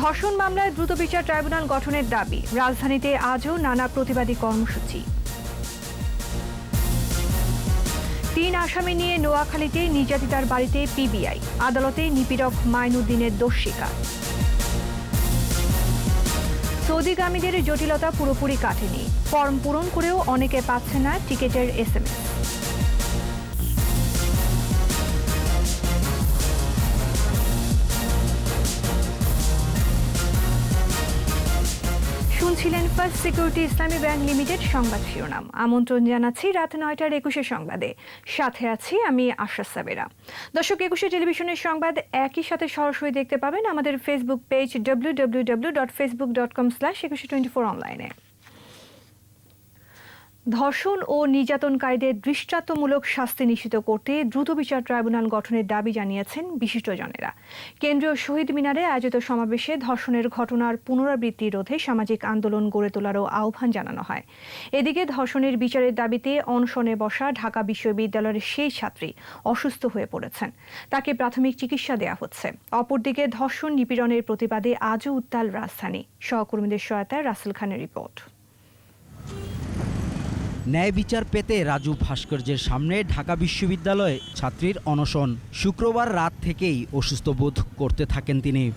ধর্ষণ মামলায় দ্রুত বিচার ট্রাইব্যুনাল গঠনের দাবি। রাজধানীতে আজও নানা প্রতিবাদী কর্মসূচি। তিন আসামি নিয়ে নোয়াখালীতে নির্যাতিতার বাড়িতে পিবিআই। আদালতে নিপীড়ক মাইনুদ্দিনের দোষ স্বীকার। সৌদিগামীদের জটিলতা পুরোপুরি কাটেনি। ফর্ম পূরণ করেও অনেকে পাচ্ছে না টিকেটের এসএমএস। শুনছিলেন first security Islami bank limited সংবাদ শিরোনাম। আমন্ত্রণ জানাচ্ছি রাত নয়টার একুশে সংবাদে। সাথে আছি আমি আশা সাবেরা। দর্শক, একুশে টেলিভিশনের সংবাদ একই সাথে সরাসরি দেখতে পাবেন আমাদের Facebook page W W W dot Facebook dot com slash Ekushey twenty four অনলাইনে ধর্ষণ ও নির্যাতনকারীদের দৃষ্টান্তমূলক শাস্তি নিশ্চিত করতে দ্রুত বিচার ট্রাইব্যুনাল গঠনের দাবি জানিয়েছেন বিশিষ্টজনেরা। কেন্দ্রীয় শহীদ মিনারে আয়োজিত সমাবেশে ধর্ষণের ঘটনার পুনরাবৃত্তি রোধে সামাজিক আন্দোলন গড়ে তোলারও আহ্বান জানানো হয়। এদিকে ধর্ষণের বিচারের দাবিতে অনশনে বসা ঢাকা বিশ্ববিদ্যালয়ের সেই ছাত্রী অসুস্থ হয়ে পড়েছেন। তাকে প্রাথমিক চিকিৎসা দেওয়া হচ্ছে। অপরদিকে ধর্ষণ নিপীড়নের প্রতিবাদে আজও উত্তাল রাজধানী। সহকর্মীদের সহায়তায় রাসেল খানের রিপোর্ট। ন্যায় বিচার পেতে রাজু ভাস্কর্যের সামনে ঢাকা বিশ্ববিদ্যালয়ে ছাত্রীর অনশন। শুক্রবার রাত থেকেই অসুস্থ বোধ করতে থাকেন তিনি।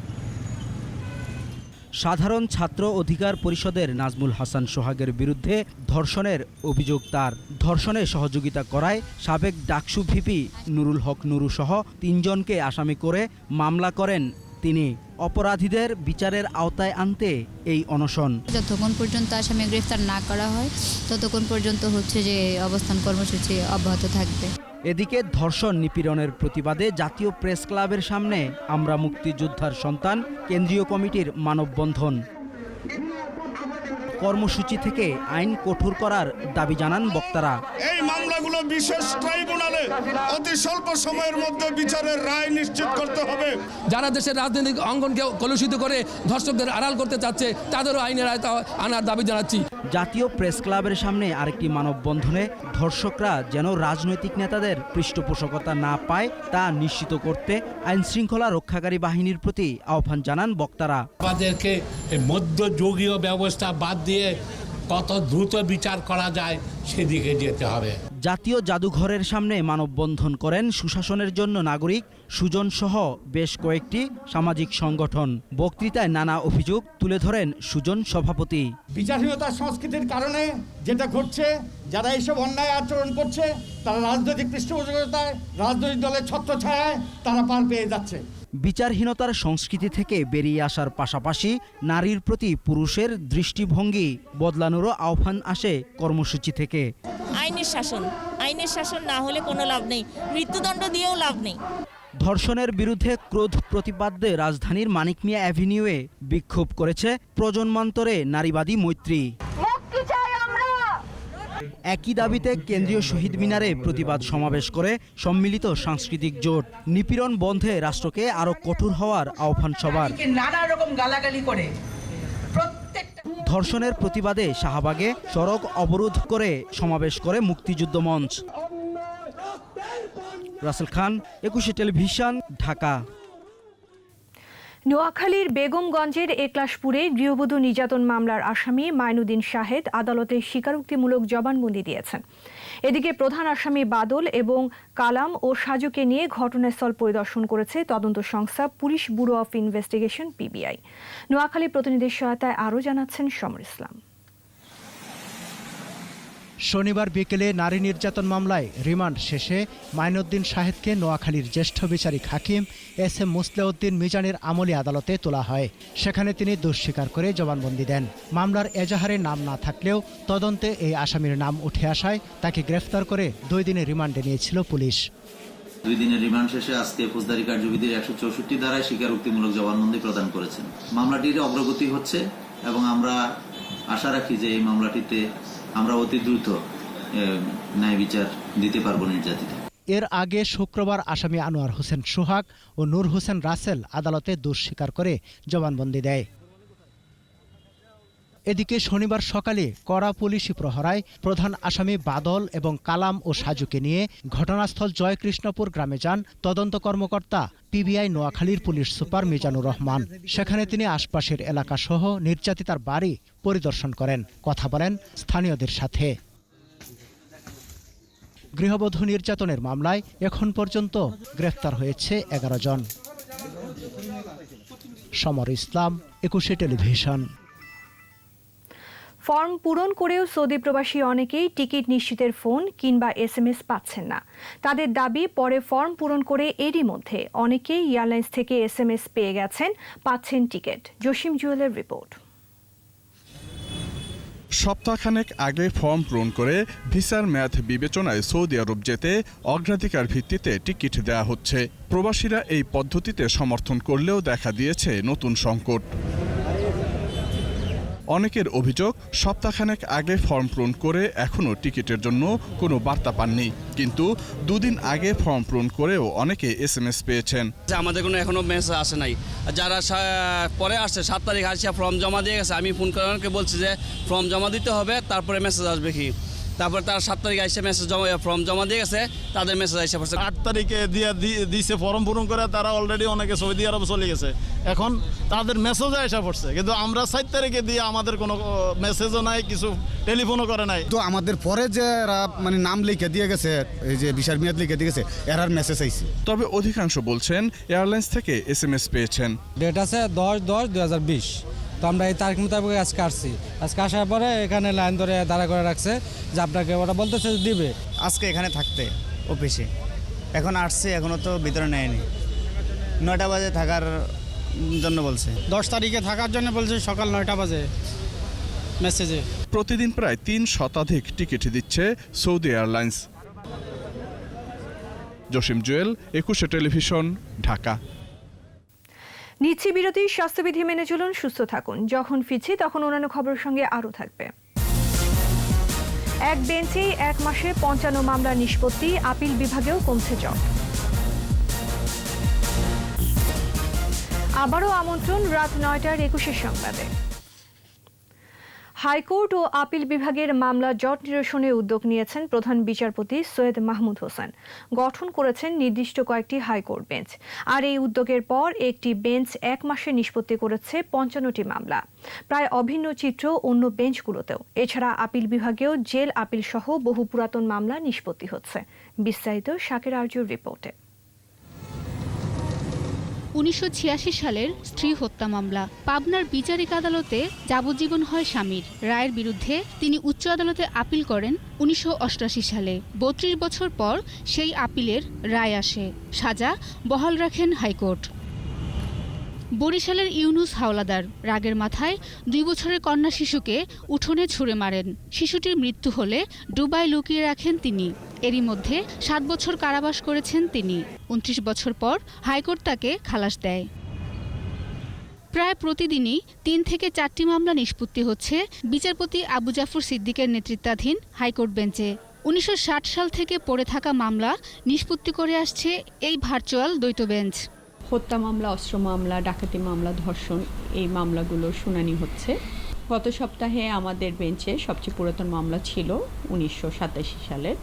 সাধারণ ছাত্র অধিকার পরিষদের নাজমুল হাসান সোহাগের বিরুদ্ধে ধর্ষণের অভিযোগ তার। ধর্ষণে সহযোগিতা করায় সাবেক ডাকসু ভিপি নুরুল হক নুরু সহ তিনজনকে আসামি করে মামলা করেন তিনি অপরাধীদের বিচারের আওতায় আনতে এই অনশন। যতক্ষণ পর্যন্ত আসামি গ্রেফতার না করা হয় ততক্ষণ পর্যন্ত হচ্ছে যে অবস্থান কর্মসূচি অব্যাহত থাকবে। এদিকে ধর্ষণ নিপীড়নের প্রতিবাদে জাতীয় প্রেস ক্লাবের সামনে আমরা মুক্তিযোদ্ধার সন্তান কেন্দ্রীয় কমিটির মানববন্ধন। কর্মসূচি থেকে আইন কঠোর করার দাবি জানান বক্তারা। এই মামলাগুলো বিশেষ ট্রাইব্যুনালে অতি স্বল্প সময়ের মধ্যে বিচারের রায় নিশ্চিত করতে হবে। যারা দেশের রাজনৈতিক অঙ্গনকে কলুষিত করে ধর্ষকদের আড়াল করতে চাচ্ছে তাদেরও আইনের আয়তা আনার দাবি জানাচ্ছি। জাতীয় প্রেস ক্লাবের সামনে আরেকটি মানববন্ধনে ধর্ষকরা যেন রাজনৈতিক নেতাদের পৃষ্ঠপোষকতা না পায় তা নিশ্চিত করতে আইন শৃঙ্খলা রক্ষাকারী বাহিনীর প্রতি আহ্বান জানান বক্তারা। আমাদেরকে মধ্যযুগীয় ব্যবস্থা বাদ দিয়ে কত দ্রুত বিচার করা যায় সেদিকে যেতে হবে। জাতীয় জাদুঘরের সামনে মানববন্ধন করেন সুশাসনের জন্য নাগরিক সুজন সহ বেশ কয়েকটি সামাজিক সংগঠন বক্তৃতায় নানা অভিযোগ তুলে ধরেন সুজন সভাপতি। বিচারহীনতার সংস্কৃতির কারণে যেটা ঘটছে যারা এইসব অন্যায় আচরণ করছে তারা রাজনৈতিক পৃষ্ঠপোষকতায় রাজনৈতিক দলের ছত্রছায়ায় তারা পার পেয়ে যাচ্ছে। বিচারহীনতার সংস্কৃতি থেকে বেরিয়ে আসার পাশাপাশি নারীর প্রতি পুরুষের দৃষ্টিভঙ্গি বদলানোরও আহ্বান আসে কর্মসূচি থেকে। আইনের শাসন আইনের শাসন না হলে কোনো লাভ নেই। মৃত্যুদণ্ড দিয়েও লাভ নেই। ধর্ষণের বিরুদ্ধে ক্রোধ প্রতিপাদ্যে রাজধানীর মানিক মিয়া অ্যাভিনিউয়ে বিক্ষোভ করেছে প্রজন্মান্তরে নারীবাদী মৈত্রী। একই দাবিতে কেন্দ্রীয় শহীদ মিনারে প্রতিবাদ সমাবেশ করে সম্মিলিত সাংস্কৃতিক জোট। নিপীড়ন বন্ধে রাষ্ট্রকে আরও কঠোর হওয়ার আহ্বান সবার। নানা রকম গালাগালি করে ধর্ষণের প্রতিবাদে শাহবাগে সড়ক অবরোধ করে সমাবেশ করে মুক্তিযুদ্ধ মঞ্চ। রাসেল খান, একুশে টেলিভিশন, ঢাকা। নোয়াখালীর বেগমগঞ্জের একলাশপুরে গৃহবধূ নির্যাতন মামলার আসামি মাইনুদ্দিন শাহেদ আদালতে স্বীকারোক্তিমূলক জবানবন্দি দিয়েছেন। এদিকে প্রধান আসামি বাদল এবং কালাম ও সাজুকে নিয়ে ঘটনাস্থল পরিদর্শন করেছে তদন্ত সংস্থা police bureau of investigation, PBI. Noakhali প্রতিনিধির সহায়তায় আরও জানাচ্ছেন সমর ইসলাম। শনিবার বিকেলে নারী নির্যাতন মামলায় রিমান্ড শেষে মাইনুদ্দিন শাহেদকে নোয়াখালীর জ্যেষ্ঠ বিচারিক হাকিম এস এম মুসলেউদ্দিন মিজানের আমলি আদালতে তোলা হয়। সেখানে তিনি দোষ স্বীকার করে জবানবন্দি দেন। মামলার এজাহারে নাম না থাকলেও তদন্তে এই আসামির নাম উঠে আসায় তাকে গ্রেফতার করে দুই দিনের রিমান্ডে নিয়েছিল পুলিশ। দুই দিনের রিমান্ড শেষে আজকে ফৌজদারি কার্যবিধির একশো চৌষট্টি ধারায় স্বীকারোক্তিমূলক জবানবন্দি প্রদান করেছেন। মামলাটির অগ্রগতি হচ্ছে এবং আমরা আশা রাখি যে এই মামলাটিতে আমরা অতি দ্রুত ন্যায় বিচার দিতে পারব নির্যাতিত এর আগে শুক্রবার আসামি আনোয়ার হোসেন সোহাগ ও নূর হোসেন রাসেল আদালতে দোষ স্বীকার করে জবানবন্দি দেয়। এদিকে শনিবার সকালে কড়া পুলিশি প্রহরায় প্রধান আসামি বাদল এবং কালাম ও সাজুকে নিয়ে ঘটনাস্থল জয়কৃষ্ণপুর গ্রামে যান তদন্ত কর্মকর্তা পিবিআই নোয়াখালীর পুলিশ সুপার মিজানুর রহমান। সেখানে তিনি আশপাশের এলাকা সহ নির্যাতিতার বাড়ি পরিদর্শন করেন। কথা বলেন স্থানীয়দের সাথে। গৃহবধূ নির্যাতনের মামলায় এখন পর্যন্ত গ্রেফতার হয়েছে এগারো জন। সমর ইসলাম, একুশে টেলিভিশন। ফর্ম পূরণ করেও সৌদি প্রবাসী অনেকেই টিকিট নিশ্চিতের ফোন কিংবা এসএমএস পাচ্ছেন না। তাদের দাবি, পরে ফর্ম পূরণ করে এরই মধ্যে অনেকেই এয়ারলাইন্স থেকে এস এম এস পেয়ে গেছেন, পাচ্ছেন টিকিট। জসিম জুয়েলের রিপোর্ট। সপ্তাহখানেক আগে ফর্ম পূরণ করে ভিসার মেয়াদ বিবেচনায় সৌদি আরব যেতে অগ্রাধিকার ভিত্তিতে টিকিট দেওয়া হচ্ছে। প্রবাসীরা এই পদ্ধতিতে সমর্থন করলেও দেখা দিয়েছে নতুন সংকট। অনেকের অভিযোগ, সপ্তাহখানেক আগে ফর্ম পূরণ করে এখনও টিকিটের জন্য কোনো বার্তা পাননি। কিন্তু দুদিন আগে ফর্ম পূরণ করেও অনেকে এস এম এস পেয়েছেন আমাদের কোনো এখনও মেসেজ আসে নাই। যারা পরে আসছে, সাত তারিখ আসছে ফর্ম জমা দিয়ে গেছে, আমি ফোন করে বলছি যে ফর্ম জমা দিতে হবে, তারপরে মেসেজ আসবে কি? তারপর তার সাত তারিখে আসছে মেসেজ জমা ফর্ম জমা দিয়ে গেছে তাদের মেসেজ আসে পড়ছে। আট তারিখে দিয়ে দি- দিছে ফর্ম পূরণ করে তারা অলরেডি অনেকে সৌদি আরব চলে গেছে। এখন তাদের মেসেজও এসে পড়ছে কিন্তু আমরা সাত তারিখে দিয়ে আমাদের কোনো মেসেজও নাই কিছু টেলিফোনও করে নাই। তো আমাদের পরে যে এরা মানে নাম লিখে দিয়ে গেছে এই যে বিশাল মেয়াদ লিখে দিয়ে গেছে এরার মেসেজ আইছে। তবে অধিকাংশ বলছেন এয়ারলাইন্স থেকে এস এম এস পেয়েছেন। ডেট আছে দশ দশ দু হাজার বিশ। তো আমরা এই তারিখ মোতাবেক আজকে আসছি। আজকে আসার পরে এখানে লাইন ধরে দাঁড়া করে রাখছে যে আপনাকে ওরা বলতেছে যে দিবে। আজকে এখানে থাকতে অফিসে। এখন আসছে এখনও তো ভিতরে নেয়নি। নয়টা বাজে থাকার জন্য বলছে। দশ তারিখে থাকার জন্য বলছে সকাল নয়টা বাজে মেসেজে। প্রতিদিন প্রায় তিন শতাধিক টিকিট দিচ্ছে সৌদি এয়ারলাইন্স। জসিম জুয়েল একুশে টেলিভিশন ঢাকা। নিচ্ছি বিরতি, স্বাস্থ্যবিধি মেনে চলুন, সুস্থ থাকুন। যখন ফিরছি, তখন অন্যান্য খবরের সঙ্গে আরও থাকবে। এক বেঞ্চেই এক মাসে পঞ্চান্ন মামলা নিষ্পত্তি, আপিল বিভাগেও কমছে জট। আবারও আমন্ত্রণ রাত নয়টার একুশের সংবাদে। হাইকোর্ট ও আপিল বিভাগের মামলা জট নিরসনে উদ্যোগ নিয়েছেন প্রধান বিচারপতি সৈয়দ মাহমুদ হোসেন। গঠন করেছেন নির্দিষ্ট কয়েকটি হাইকোর্ট বেঞ্চ। আর এই উদ্যোগের পর একটি বেঞ্চ এক মাসে নিষ্পত্তি করেছে পঞ্চান্নটি মামলা। প্রায় অভিন্ন চিত্র অন্য বেঞ্চগুলোতেও। এছাড়া আপিল বিভাগেও জেল আপিল সহ বহু পুরাতন মামলা নিষ্পত্তি হচ্ছে। বিস্তারিত শাকের আর্যুর রিপোর্টে। উনিশশো ছিয়াশি সালের স্ত্রী হত্যা মামলা। পাবনার বিচারিক আদালতে যাবজ্জীবন হয় স্বামীর। রায়ের বিরুদ্ধে তিনি উচ্চ আদালতে আপিল করেন উনিশশো সালে। বত্রিশ বছর পর সেই আপিলের রায় আসে। সাজা বহাল রাখেন হাইকোর্ট। বরিশালের ইউনুস হাওলাদার রাগের মাথায় দুই বছরের কন্যা শিশুকে উঠোনে ছুঁড়ে মারেন। শিশুটির মৃত্যু হলে ডুবাই লুকিয়ে রাখেন তিনি। এরই মধ্যে সাত বছর কারাবাস করেছেন তিনি। উনত্রিশ বছর পর হাইকোর্ট তাকে খালাস দেয়। প্রায় প্রতিদিনই তিন থেকে চারটি মামলা নিষ্পত্তি হচ্ছে বিচারপতি আবু জাফর সিদ্দিকের নেতৃত্বাধীন হাইকোর্ট বেঞ্চে। উনিশশো ষাট সাল থেকে পড়ে থাকা মামলা নিষ্পত্তি করে আসছে এই ভার্চুয়াল দ্বৈত বেঞ্চ। হত্যা মামলা, অস্ত্র মামলা, ডাকাতি মামলা, ধর্ষণ এই মামলাগুলোর শুনানি হচ্ছে। গত সপ্তাহে আমাদের বেঞ্চে সবচেয়ে পুরাতন মামলা ছিল উনিশশো সাতাশি সালের।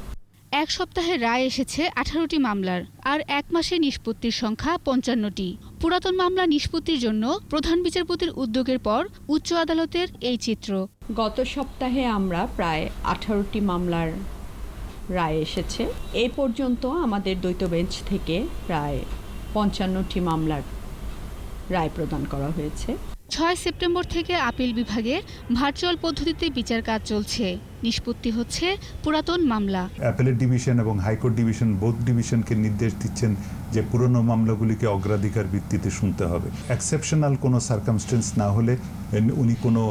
এক সপ্তাহে রায় এসেছে আঠারোটি মামলার, আর এক মাসে নিষ্পত্তির সংখ্যা পঞ্চান্নটি। পুরাতন মামলা নিষ্পত্তির জন্য প্রধান বিচারপতির উদ্যোগের পর উচ্চ আদালতের এই চিত্র। গত সপ্তাহে আমরা প্রায় আঠারোটি মামলার রায় এসেছে। এ পর্যন্ত আমাদের দ্বৈত বেঞ্চ থেকে প্রায় পঞ্চান্নটি মামলার রায় প্রদান করা হয়েছে। ছয় সেপ্টেম্বর থেকে আপিল বিভাগে ভার্চুয়াল পদ্ধতিতে বিচার কাজ চলছে। নিষ্পত্তি হচ্ছে পুরাতন মামলা। অ্যাপেলেট ডিভিশন এবং হাইকোর্ট ডিভিশন বোথ ডিভিশনকে নির্দেশ দিচ্ছেন যে পুরনো মামলাগুলিকে অগ্রাধিকার ভিত্তিতে শুনতে হবে। এক্সেপশনাল কোনো সার্কামস্টেন্স না হলে উনি কোনো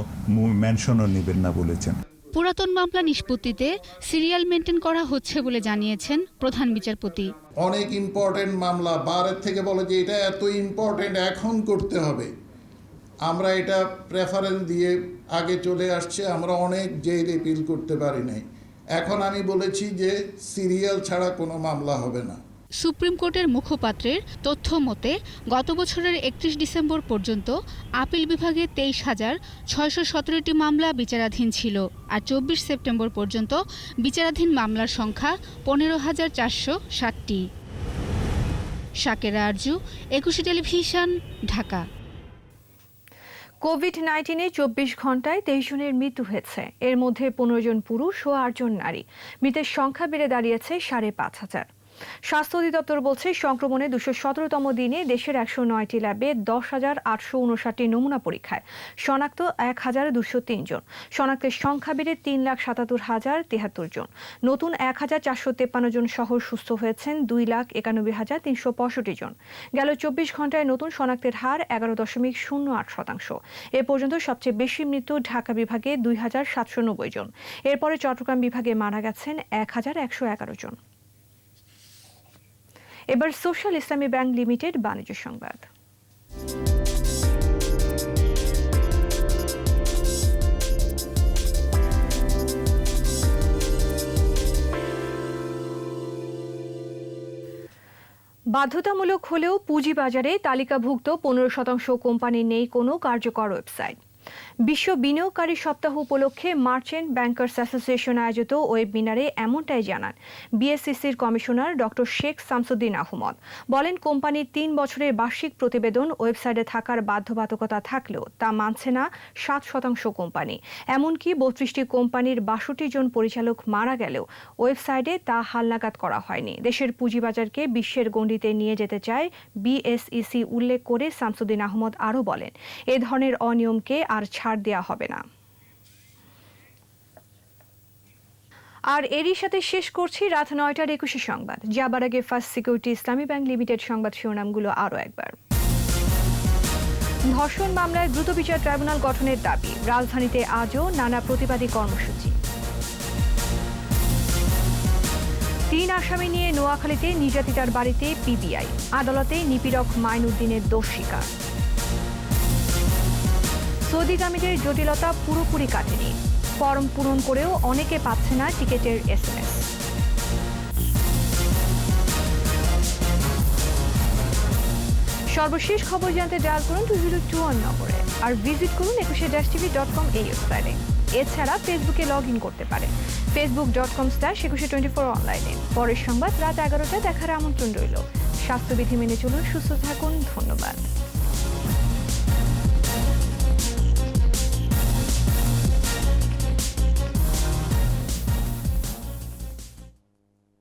মেনশনও নেবেন না বলেছেন। পুরাতন মামলা নিষ্পত্তিতে সিরিয়াল মেনটেন করা হচ্ছে বলে জানিয়েছেন প্রধান বিচারপতি। অনেক ইম্পর্টেন্ট মামলা বারের থেকে বলে যে এটা এত ইম্পর্টেন্ট এখন করতে হবে। আমরা এটা প্রেফারেন্স দিয়ে আগে চলে আসছে, আমরা অনেক জেল এপিল করতে পারি নাই। এখন আমি বলেছি যে সিরিয়াল ছাড়া কোনো মামলা হবে না। সুপ্রিম কোর্টের মুখপাত্রের তথ্য মতে, গত বছরের একত্রিশ ডিসেম্বর পর্যন্ত আপিল বিভাগে তেইশ হাজার ছয়শো সতেরোটি মামলা বিচারাধীন ছিল আর চব্বিশ সেপ্টেম্বর পর্যন্ত বিচারাধীন মামলার সংখ্যা পনেরো হাজার চারশো ষাটটি। শাকেরা আরজু, একুশে টেলিভিশন, ঢাকা। কোভিড নাইন্টিনে চব্বিশ ঘন্টায় তেইশ জনের মৃত্যু হয়েছে। এর মধ্যে পনেরো জন পুরুষ ও আটজন নারী। মৃতের সংখ্যা বেড়ে দাঁড়িয়েছে সাড়ে পাঁচ হাজার। স্বাস্থ্য অধিদপ্তর বলছে, সংক্রমণে দুশো সতেরোতম দিনে দেশের একশো নয়টি ল্যাবে দশ হাজার আটশো উনষাটটি নমুনা পরীক্ষায়, শনাক্ত এক হাজার দুশো তিন জন। শনাক্তের সংখ্যা বেড়ে তিন লাখ সাতাত্তর হাজার তেহাত্তর জন। নতুন এক হাজার চারশো তেপ্পান্ন জন সহ সুস্থ হয়েছেন দুই লাখ একানব্বই হাজার তিনশো পঁয়ষট্টি জন। গেল চব্বিশ ঘন্টায় নতুন শনাক্তের হার এগারো দশমিক শূন্য আট শতাংশ। এ পর্যন্ত সবচেয়ে বেশি মৃত্যু ঢাকা বিভাগে দুই হাজার সাতশো নব্বই জন। এরপরে চট্টগ্রাম বিভাগে মারা গেছেন এক হাজার একশো এগারো জন। এবার সোশ্যাল ইসলামী ব্যাংক লিমিটেড বাণিজ্য সংবাদ। বাধ্যতামূলক হলেও পুঁজিবাজারে তালিকাভুক্ত পনেরো শতাংশ কোম্পানির নেই কোনো কার্যকর ওয়েবসাইট। বিশ্ব বিনিয়োগকারী সপ্তাহ উপলক্ষে মার্চেন্ট ব্যাংকার্স অ্যাসোসিয়েশন আয়োজিত ওয়েবিনারে এমনটাই জানান বিএসসিসির কমিশনার ডক্টর শেখ শামসুদ্দিন আহমদ। বলেন, কোম্পানির তিন বছরের বার্ষিক প্রতিবেদন ওয়েবসাইটে থাকার বাধ্যবাধকতা থাকলেও তা মানছে না সাত শতাংশ কোম্পানি। এমনকি বত্রিশটি কোম্পানির বাষট্টি জন পরিচালক মারা গেলেও ওয়েবসাইটে তা হালনাগাদ করা হয়নি। দেশের পুঁজিবাজারকে বিশ্বের গণ্ডিতে নিয়ে যেতে চায় বিএসইসি, উল্লেখ করে শামসুদ্দিন আহমদ আরও বলেন, এ ধরনের অনিয়মকে আর ছাড় দেওয়া হবে না। আর এরই সাথে শেষ করছি রাত নয়টার একুশে সংবাদ। যাবার আগে first security Islami bank limited সংবাদ শিরোনামগুলো আরও একবার। ধর্ষণ মামলায় দ্রুত বিচার ট্রাইব্যুনাল গঠনের দাবি। রাজধানীতে আজও নানা প্রতিবাদী কর্মসূচি। তিন আসামি নিয়ে নোয়াখালীতে নির্যাতিতার বাড়িতে পিবিআই আদালতে নিপীড়ক মাইনুদ্দিনের দোষ স্বীকার। সৌদিগামীদের জটিলতা পুরোপুরি কাটেনি। ফর্ম পূরণ করেও অনেকে পাচ্ছে না টিকেটের এসএমএস। সর্বশেষ খবর জানতে ডায়াল করুন টু জিরো টু ওয়ান নম্বরে আর ভিজিট করুন একুশে ড্যাশ টিভি ডট কম এই ওয়েবসাইটে। এছাড়া ফেসবুকে লগ ইন করতে পারেন। ফেসবুক ডট কম স্ল্যাশ একুশে টোয়েন্টি ফোর অনলাইনে পরের সংবাদ রাত এগারোটায় দেখার আমন্ত্রণ রইল। স্বাস্থ্যবিধি মেনে চলুন, সুস্থ থাকুন, ধন্যবাদ।